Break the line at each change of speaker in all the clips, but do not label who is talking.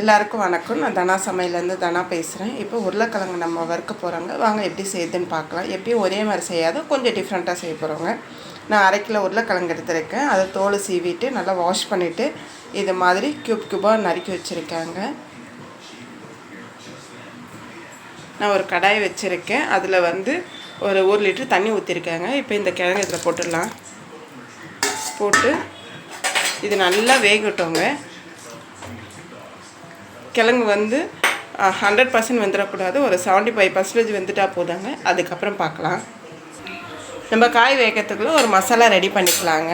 எல்லாருக்கும் வணக்கம். நான் தனா சமையலேருந்து தனா பேசுகிறேன். இப்போ உருளைக்கிழங்கு நம்ம வறுக்க போகிறாங்க. வாங்க எப்படி செய்யுதுன்னு பார்க்கலாம். எப்பயும் ஒரே மாதிரி செய்யாத கொஞ்சம் டிஃப்ரெண்ட்டாக செய்ய போகிறோங்க. நான் அரை கிலோ உருளைக்கிழங்கு எடுத்திருக்கேன். அதை தோல் சீவிட்டு நல்லா வாஷ் பண்ணிவிட்டு இது மாதிரி க்யூப் க்யூபாக நறுக்கி வச்சுருக்காங்க. நான் ஒரு கடாய் வச்சுருக்கேன். அதில் வந்து ஒரு ஒரு லிட்டர் தண்ணி ஊற்றிருக்காங்க. இப்போ இந்த கிழங்கு இதில் போட்டுடலாம். போட்டு இது நல்லா வேகட்டோங்க. கிழங்கு வந்து ஹண்ட்ரட் பர்சன்ட் வந்துடக்கூடாது ஒரு செவன்ட்டி ஃபைவ் பர்சன்டேஜ் வந்துட்டால் போதாங்க. அதுக்கப்புறம் பார்க்கலாம் நம்ம காய் வேகத்துக்குள்ளே ஒரு மசாலா ரெடி பண்ணிக்கலாங்க.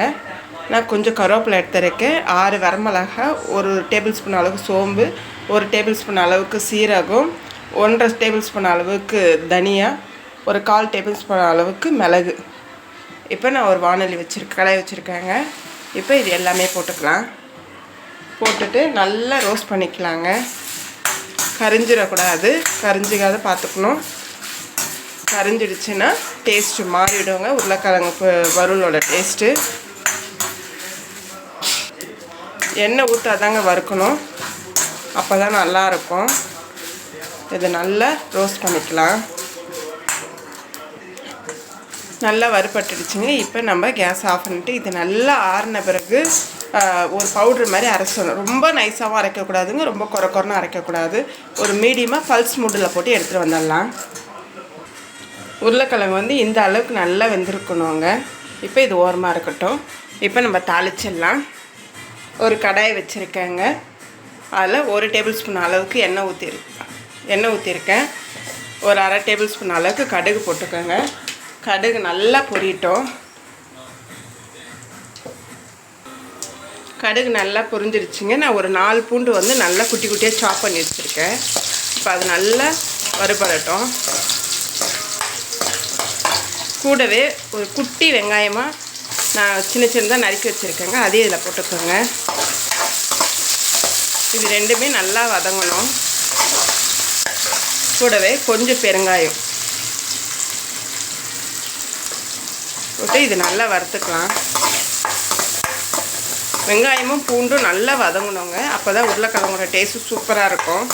நான் கொஞ்சம் கருவேப்பிலை எடுத்துருக்கேன். ஆறு வரமிளகா ஒரு டேபிள் ஸ்பூன் அளவுக்கு சோம்பு ஒரு டேபிள் ஸ்பூன் அளவுக்கு சீரகம் ஒன்றரை டேபிள் ஸ்பூன் அளவுக்கு தனியா ஒரு கால் டேபிள் ஸ்பூன் அளவுக்கு மிளகு. இப்போ நான் ஒரு வானொலி வச்சுருக்கேன் கடாய் வச்சுருக்கேங்க. இப்போ இது எல்லாமே போட்டுக்கலாம். போட்டுட்டு நல்லா ரோஸ்ட் பண்ணிக்கலாங்க. கரிஞ்சிடக்கூடாது. கரிஞ்சிக்காத பார்த்துக்கணும். கரிஞ்சிடுச்சுன்னா டேஸ்ட்டு மாறிவிடுங்க உருளைக்கிழங்கு வறுவலோட டேஸ்ட்டு எண்ணெய் ஊற்றாதாங்க வறுக்கணும். அப்போ தான் நல்லாயிருக்கும். இது நல்லா ரோஸ்ட் பண்ணிக்கலாம். நல்லா வறுப்பட்டுடுச்சுங்க இப்போ நம்ம கேஸ் ஆஃப் பண்ணிட்டு இது நல்லா ஆறின பிறகு ஒரு பவுட்ரு மாதிரி அரைச்சிடணும். ரொம்ப நைஸாகவும் அரைக்கக்கூடாதுங்க. ரொம்ப குறை குறைன்னு அரைக்கக்கூடாது. ஒரு மீடியமாக பல்ஸ் மூடில் போட்டு எடுத்துகிட்டு வந்துடலாம். உருளைக்கிழங்கு வந்து இந்த அளவுக்கு நல்லா வெந்திருக்கணுங்க. இப்போ இது ஓரமாக இருக்கட்டும். இப்போ நம்ம தாளிச்சிடலாம். ஒரு கடாயை வச்சுருக்கேங்க. அதில் ஒரு டேபிள் ஸ்பூன் அளவுக்கு எண்ணெய் ஊற்றிருக்கேன் எண்ணெய் ஊற்றிருக்கேன் ஒரு அரை டேபிள் ஸ்பூன் அளவுக்கு கடுகு போட்டுக்கோங்க. கடுகு நல்லா பொரியட்டும். கடுகு நல்லா பொரிஞ்சிருச்சுங்க. நான் ஒரு நாலு பூண்டு வந்து நல்லா குட்டி குட்டியாக சாப் பண்ணி வச்சுருக்கேன். இப்போ அது நல்லா வறுபடட்டும். கூடவே ஒரு குட்டி வெங்காயமாக நான் சின்ன சின்னதாக நறுக்கி வச்சுருக்கேங்க. அதையும் இதில் போட்டுக்கோங்க. இது ரெண்டுமே நல்லா வதங்கணும். கூடவே கொஞ்சம் பெருங்காயம். போட்டு இது நல்லா வறுத்துக்கலாம். வெங்காயமும் பூண்டும் நல்லா வதங்கணுங்க. அப்போ தான் உருளைக்கிழங்கோட டேஸ்ட்டு சூப்பராக இருக்கும்.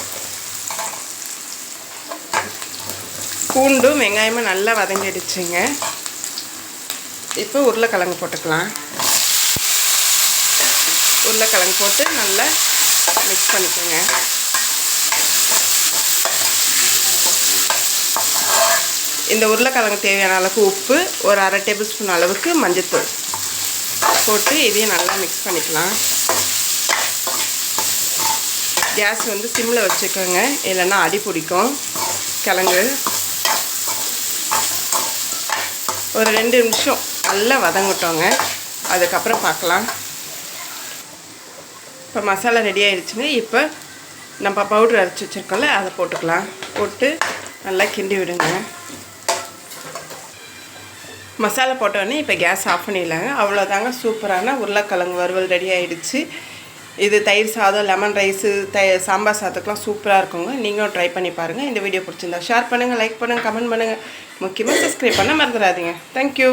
பூண்டும் வெங்காயமும் நல்லா வதங்கிடுச்சுங்க. இப்போ உருளைக்கிழங்கு போட்டுக்கலாம். உருளைக்கிழங்கு போட்டு நல்லா மிக்ஸ் பண்ணிக்கோங்க. இந்த உருளைக்கிழங்கு தேவையான அளவுக்கு உப்பு ஒரு அரை டேபிள் ஸ்பூன் அளவுக்கு மஞ்சத்தூள். போட்டு இதையும் நல்லா மிக்ஸ் பண்ணிக்கலாம். கேஸ் வந்து சிம்மில் வச்சுக்கோங்க. இல்லைன்னா அடி பிடிக்கும். கிழங்கு. ஒரு ரெண்டு நிமிஷம் நல்லா வதங்கிட்டோங்க. அதுக்கப்புறம் பார்க்கலாம். இப்போ மசாலா ரெடி ஆகிடுச்சுங்க இப்போ நம்ம பவுட்ரு அரைச்சி வச்சுருக்கோம்ல அதை போட்டுக்கலாம். போட்டு நல்லா கிண்டி விடுங்க. மசாலா போட்டோடனே இப்போ கேஸ் ஆஃப் பண்ணிடலாங்க. அவ்வளோதாங்க சூப்பரான உருளைக்கிழங்கு வறுவல் ரெடி ஆகிடுச்சு இது தயிர் சாதம் லெமன் ரைஸு த சாம்பார் சாதத்துக்கெலாம் சூப்பராக இருக்குங்க. நீங்களும் ட்ரை பண்ணி பாருங்கள் இந்த வீடியோ பிடிச்சிருந்தா ஷேர் பண்ணுங்கள் லைக் பண்ணுங்கள் கமெண்ட் பண்ணுங்கள் முக்கியமாக சப்ஸ்கிரைப் பண்ண மறந்துடாதீங்க. தேங்க்யூ